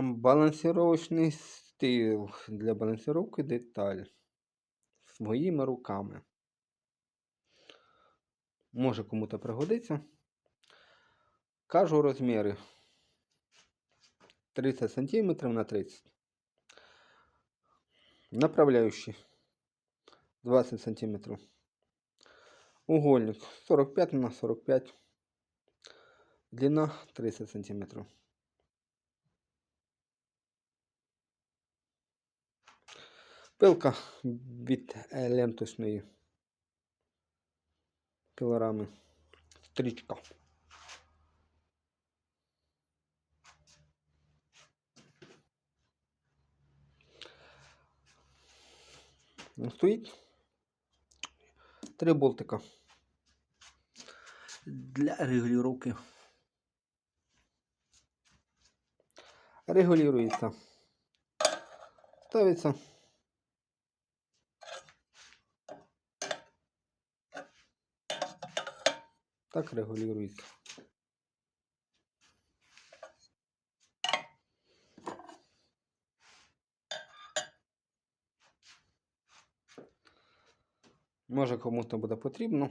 Балансировочний стил для балансировки деталь своїми руками. Може кому-то пригодиться. Кажу розміри 30 см на 30 Направляющий 20 см. Угольник 45 на 45. Длина 30 см. Пилка від ленточної пилорами. Стрічка. Ну, Стоїть три болтика для регулировки. Регулируется. Ставится. Так регулюється. Може кому-то буде потрібно.